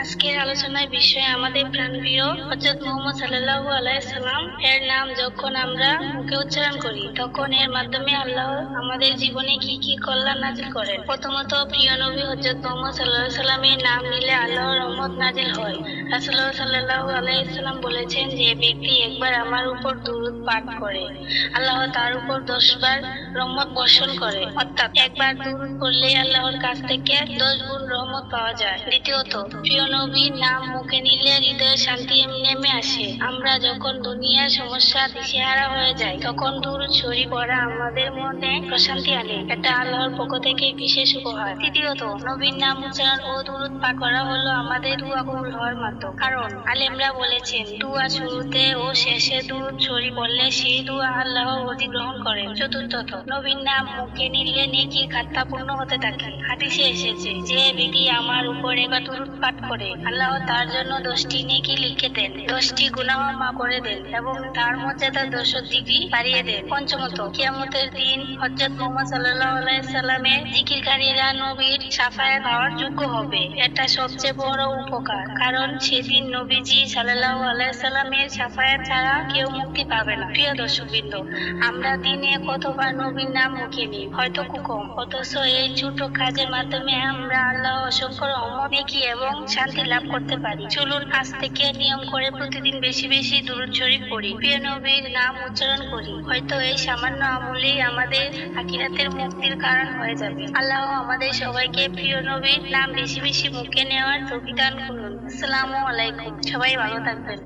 আজকের আলোচনার বিষয় আমাদের প্রাণপ্রিয় হযরত মুহাম্মদ এর নাম, যখন আমরা মুখে উচ্চারণ করি, তখন এর মাধ্যমে আল্লাহ আমাদের জীবনে কি কি কল্যাণ নাজিল করেন। প্রথমত, প্রিয় নবী হযরত মুহাম্মদ আলাইহি সাল্লামের নাম নিলে আল্লাহর রহমত নাজিল হয়। রাসূলুল্লাহ সাল্লাল্লাহু আলাইহি বলেছেন যে ব্যক্তি একবার আমার উপর দুরূদ পাঠ করে। আল্লাহ তার উপর দশবার রহমত বর্ষণ করে। অর্থাৎ, একবার দুরূদ পড়লে আল্লাহর কাছ থেকে দশ গুণ রহমত পাওয়া যায়। দ্বিতীয়ত, প্রিয় নবীর নাম মুখে নিলে হৃদয়ে শান্তি নেমে আসে। আমরা যখন দুনিয়ার সমস্যা দিশেহারা হয়ে যায় তখন দুরূদ শরীফ পড়া আমাদের মনে প্রশান্তি আনে। এটা আল্লাহর পক্ষ থেকে বিশেষ উপহার। তৃতীয়ত, নবীর নাম উচ্চারণ ও দুরূদ পাঠ করা হলো আমাদের দুয়া কবুল হওয়ার মাধ্যম। কারণ, আলেমরা বলেছেন, দুয়া শুরুতে ও শেষে দুরূদ শরীফ পড়লে সেই দুয়া আল্লাহ অধিগ্রহণ করেন। চতুর্থত, নবীর নাম মুখে নিলে নেকির খাতা পূর্ণ হতে থাকে। হাদিসে এসেছে যে ব্যক্তি আমার উপর এবার দুরূদ করে, আল্লাহ তার জন্য দশটি নেকি লিখে দেন, দশটি গুনাহ মা করে দেন এবং তার মর্যাদা দশ ডিগ্রি বাড়িয়ে দেন। পঞ্চমত, কিয়ামতের দিন হযরত মুহাম্মদ সাল্লাল্লাহু আলাইহি সাল্লামের জিকিরকারীরা নবীর সাফায়াত পাওয়ার যোগ্য হবে। এটা সবচেয়ে বড় উপকার, কারণ সেদিন নবীজি সাল্লাল্লাহু আলাইহি সাল্লামের সাফায়াত ছাড়া কেউ মুক্তি পাবে না। প্রিয় দর্শকবৃন্দ, আমরা দিনে কতবার নবীর নাম মুখে নিই? হয়তো খুব কম, অথচ এই ছোট কাজের মাধ্যমে আমরা আল্লাহ অসংখ্য রহমত, নেকি এবং শান্তি লাভ করতে পারি। চলুন আজ থেকে নিয়ম করে প্রতিদিন বেশি বেশি দূরত শরীফ পড়ি। প্রিয় নবীর নাম উচ্চারণ করি। হয়তো এই সামান্য আমলেই আমাদের আখিরাতের মুক্তির কারণ হয়ে যাবে। আল্লাহ আমাদের সবাইকে প্রিয় নবীর নাম বেশি বেশি মুখে নেওয়ার তৌফিক করুন। আসসালামু আলাইকুম। সবাই ভালো থাকবেন।